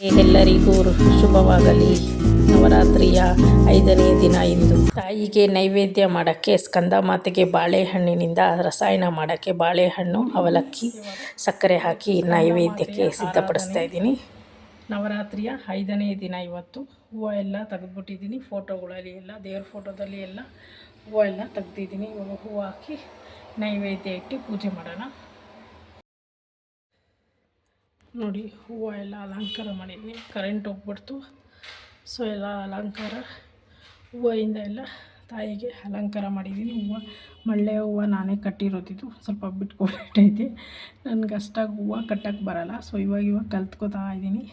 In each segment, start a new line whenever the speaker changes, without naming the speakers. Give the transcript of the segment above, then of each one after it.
ಎಲ್ಲರಿಗೂ ಶುಭವಾಗಲಿ. ನವರಾತ್ರಿಯ ಐದನೇ ದಿನ ಇಂದು. ತಾಯಿಗೆ ನೈವೇದ್ಯ ಮಾಡೋಕ್ಕೆ, ಸ್ಕಂದ ಮಾತೆಗೆ ಬಾಳೆಹಣ್ಣಿನಿಂದ ರಸಾಯನ ಮಾಡೋಕ್ಕೆ ಬಾಳೆಹಣ್ಣು, ಅವಲಕ್ಕಿ, ಸಕ್ಕರೆ ಹಾಕಿ ನೈವೇದ್ಯಕ್ಕೆ ಸಿದ್ಧಪಡಿಸ್ತಾ ಇದ್ದೀನಿ. ನವರಾತ್ರಿಯ ಐದನೇ ದಿನ ಇವತ್ತು. ಹೂವು ಎಲ್ಲ ತೆಗೆದುಬಿಟ್ಟಿದ್ದೀನಿ. ಫೋಟೋಗಳಲ್ಲಿ ಎಲ್ಲ, ದೇವ್ರ ಫೋಟೋದಲ್ಲಿ ಎಲ್ಲ ಹೂವು ಎಲ್ಲ ತೆಗ್ದಿದ್ದೀನಿ. ಇವಾಗ ಹೂವು ಹಾಕಿ ನೈವೇದ್ಯ ಇಟ್ಟು ಪೂಜೆ ಮಾಡೋಣ. ನೋಡಿ, ಹೂವು ಎಲ್ಲ ಅಲಂಕಾರ ಮಾಡಿದ್ದೀನಿ ಕರೆಂಟ್ ಹೋಗ್ಬಿಡ್ತು. ಸೊ ಎಲ್ಲ ಅಲಂಕಾರ, ಹೂವಿಂದ ಎಲ್ಲ ತಾಯಿಗೆ ಅಲಂಕಾರ ಮಾಡಿದ್ದೀನಿ ಹೂವು, ಮಳ್ಳೆ ಹೂವು ನಾನೇ ಕಟ್ಟಿರೋದಿದ್ದು ಸ್ವಲ್ಪ ಬಿಟ್ಕೊಬಿಟ್ಟೈತಿ ನನಗೆ ಅಷ್ಟಾಗಿ ಹೂವು ಕಟ್ಟಕ್ಕೆ ಬರಲ್ಲ. ಸೊ ಇವಾಗ ಇವಾಗ ಕಲ್ತ್ಕೋತಾ ಇದ್ದೀನಿ.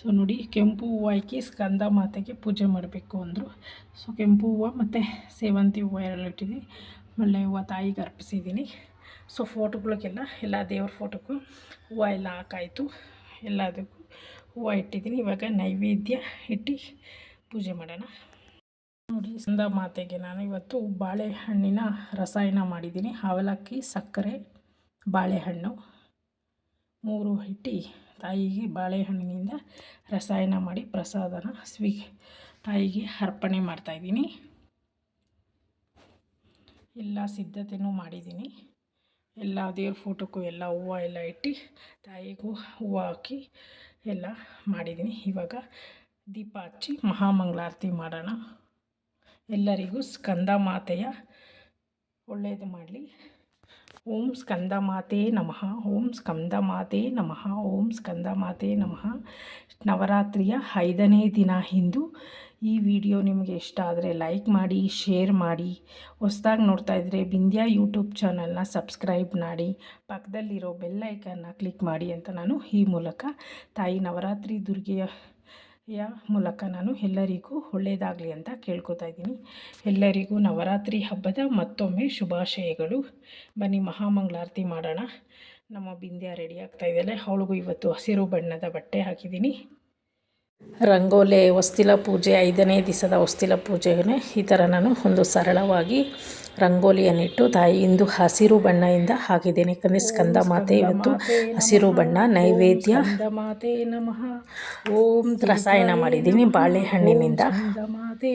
ಸೊ ನೋಡಿ, ಕೆಂಪು ಹೂವು ಹಾಕಿ ಸ್ಕಂದ ಮಾತೆಗೆ ಪೂಜೆ ಮಾಡಬೇಕು ಅಂದರು. ಸೊ ಕೆಂಪು ಹೂವು ಮತ್ತು ಸೇವಂತಿ ಹೂವು ಎರಡು ಮಳ್ಳೆ ಹೂವು ತಾಯಿಗೆ ಅರ್ಪಿಸಿದ್ದೀನಿ. ಸೊ ಫೋಟೋಗಳಿಗೆಲ್ಲ ಎಲ್ಲ ದೇವ್ರ ಫೋಟೋಗೂ ಹೂವು ಎಲ್ಲ ಹಾಕಾಯಿತು. ಎಲ್ಲದಕ್ಕೂ ಹೂವು ಇಟ್ಟಿದ್ದೀನಿ. ಇವಾಗ ನೈವೇದ್ಯ ಇಟ್ಟು ಪೂಜೆ ಮಾಡೋಣ. ನೋಡಿ ಸಂದ ಮಾತೆಗೆ ನಾನು ಇವತ್ತು ಬಾಳೆಹಣ್ಣಿನ ರಸಾಯನ ಮಾಡಿದ್ದೀನಿ. ಅವಲಕ್ಕಿ ಸಕ್ಕರೆ, ಬಾಳೆಹಣ್ಣು ಮೂರು ಇಟ್ಟು ತಾಯಿಗೆ ಬಾಳೆಹಣ್ಣಿನಿಂದ ರಸಾಯನ ಮಾಡಿ ಪ್ರಸಾದನ ಸ್ವೀ ತಾಯಿಗೆ ಅರ್ಪಣೆ ಮಾಡ್ತಾಯಿದ್ದೀನಿ ಎಲ್ಲ ಸಿದ್ಧತೆಯೂ ಮಾಡಿದ್ದೀನಿ. ಎಲ್ಲ ದೇವ್ರ ಫೋಟೋಕ್ಕೂ ಎಲ್ಲ ಹೂವು ಎಲ್ಲ ಇಟ್ಟು ತಾಯಿಗೂ ಹೂವು ಹಾಕಿ ಎಲ್ಲ ಮಾಡಿದ್ದೀನಿ. ಇವಾಗ ದೀಪ ಹಚ್ಚಿ ಮಹಾಮಂಗಳಾರತಿ ಮಾಡೋಣ. ಎಲ್ಲರಿಗೂ ಸ್ಕಂದ ಮಾತೆಯ ಒಳ್ಳೆಯದು ಮಾಡಲಿ. ಓಂ ಸ್ಕಂದ ಮಾತೆ ನಮಃ. ಓಂ ಸ್ಕಂದ ಮಾತೆ ನಮಃ. ಓಂ ಸ್ಕಂದ ಮಾತೆ ನಮಃ. ನವರಾತ್ರಿಯ ಐದನೇ ದಿನ ಹಿಂದೂ ಈ ವಿಡಿಯೋ ನಿಮಗೆ ಇಷ್ಟ ಆದರೆ ಲೈಕ್ ಮಾಡಿ ಶೇರ್ ಮಾಡಿ. ಹೊಸ್ದಾಗಿ ನೋಡ್ತಾ ಇದ್ದರೆ ಬಿಂದ್ಯಾ ಯೂಟ್ಯೂಬ್ ಚಾನಲ್ನ ಸಬ್ಸ್ಕ್ರೈಬ್ ಮಾಡಿ. ಪಕ್ಕದಲ್ಲಿರೋ ಬೆಲ್ ಐಕನ್ನ ಕ್ಲಿಕ್ ಮಾಡಿ ಅಂತ ನಾನು ಈ ಮೂಲಕ ತಾಯಿ ನವರಾತ್ರಿ ದುರ್ಗೆಯ ಯ ಮೂಲಕ ನಾನು ಎಲ್ಲರಿಗೂ ಒಳ್ಳೆಯದಾಗಲಿ ಅಂತ ಕೇಳ್ಕೊತಾ ಇದ್ದೀನಿ. ಎಲ್ಲರಿಗೂ ನವರಾತ್ರಿ ಹಬ್ಬದ ಮತ್ತೊಮ್ಮೆ ಶುಭಾಶಯಗಳು. ಬನ್ನಿ ಮಹಾಮಂಗಳಾರತಿ ಮಾಡೋಣ. ನಮ್ಮ ಬಿಂದ್ಯ ರೆಡಿ ಆಗ್ತಾ ಇದ್ದಾಳೆ. ಅವಳಿಗೂ ಇವತ್ತು ಹಸಿರು ಬಣ್ಣದ ಬಟ್ಟೆ ಹಾಕಿದ್ದೀನಿ. ರಂಗೋಲೆ ಹೊಸ್ತಿಲ ಪೂಜೆ ಐದನೇ ದಿವಸದ ಹೊಸ್ತಿಲ ಪೂಜೆಯೇ ಈ ಥರ ನಾನು ಒಂದು ಸರಳವಾಗಿ ರಂಗೋಲಿಯನ್ನಿಟ್ಟು ತಾಯಿ ಇಂದು ಹಸಿರು ಬಣ್ಣದಿಂದ ಹಾಕಿದ್ದೇನೆ. ಯಾಕಂದರೆ ಸ್ಕಂದ ಮಾತೆ ಇವತ್ತು ಹಸಿರು ಬಣ್ಣ ನೈವೇದ್ಯ ಮಾತೆ ನಮಃ ಓಂ ರಸಾಯನ ಮಾಡಿದ್ದೀನಿ ಬಾಳೆಹಣ್ಣಿನಿಂದ. ಮಾತೆ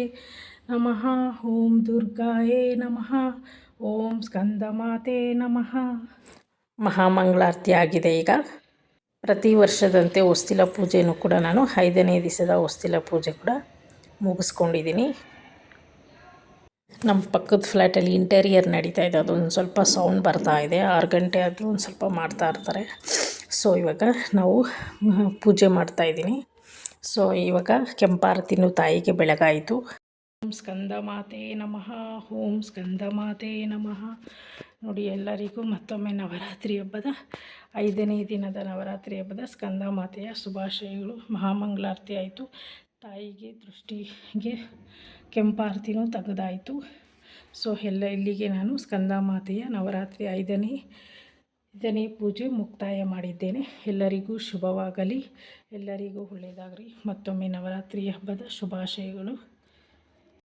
ನಮಃ ಓಂ ದುರ್ಗಾಯೇ ನಮಃ ಓಂ ಸ್ಕಂದ ಮಾತೆ ನಮಃ. ಮಹಾಮಂಗಳಾರತಿ ಆಗಿದೆ ಈಗ. ಪ್ರತಿ ವರ್ಷದಂತೆ ಹೊಸ್ತಿಲ ಪೂಜೆಯೂ ಕೂಡ ನಾನು ಐದನೇ ದಿವಸದ ಹೊಸ್ತಿಲ ಪೂಜೆ ಕೂಡ ಮುಗಿಸ್ಕೊಂಡಿದ್ದೀನಿ. ನಮ್ಮ ಪಕ್ಕದ ಫ್ಲ್ಯಾಟಲ್ಲಿ ಇಂಟೀರಿಯರ್ ನಡೀತಾ ಇದೆ. ಅದೊಂದು ಸ್ವಲ್ಪ ಸೌಂಡ್ ಬರ್ತಾ ಇದೆ. ಆರು ಗಂಟೆ ಆದರೂ ಒಂದು ಸ್ವಲ್ಪ ಮಾಡ್ತಾ ಇರ್ತಾರೆ. ಸೊ ಇವಾಗ ನಾವು ಪೂಜೆ ಮಾಡ್ತಾಯಿದ್ದೀನಿ ಸೊ ಇವಾಗ ಕೆಂಪಾರತಿನೂ ತಾಯಿಗೆ ಬೆಳಗಾಯಿತು. ಓಂ ಸ್ಕಂದ ಮಾತೆ ನಮಃ. ಓಂ ಸ್ಕಂದ ಮಾತೆ ನಮಃ. ನೋಡಿ, ಎಲ್ಲರಿಗೂ ಮತ್ತೊಮ್ಮೆ ನವರಾತ್ರಿ ಹಬ್ಬದ ಐದನೇ ದಿನದ ನವರಾತ್ರಿ ಹಬ್ಬದ ಸ್ಕಂದ ಮಾತೆಯ ಶುಭಾಶಯಗಳು. ಮಹಾಮಂಗಳಾರತಿ ಆಯಿತು. ತಾಯಿಗೆ ದೃಷ್ಟಿಗೆ ಕೆಂಪಾರತಿನೂ ತೆಗೆದಾಯಿತು. ಸೊ, ಎಲ್ಲ ಇಲ್ಲಿಗೆ ನಾನು ಸ್ಕಂದ ಮಾತೆಯ ನವರಾತ್ರಿ ಐದನೇ ಐದನೇ ಪೂಜೆ ಮುಕ್ತಾಯ ಮಾಡಿದ್ದೇನೆ. ಎಲ್ಲರಿಗೂ ಶುಭವಾಗಲಿ. ಎಲ್ಲರಿಗೂ ಒಳ್ಳೆಯದಾಗಲಿ ಮತ್ತೊಮ್ಮೆ ನವರಾತ್ರಿ ಹಬ್ಬದ ಶುಭಾಶಯಗಳು.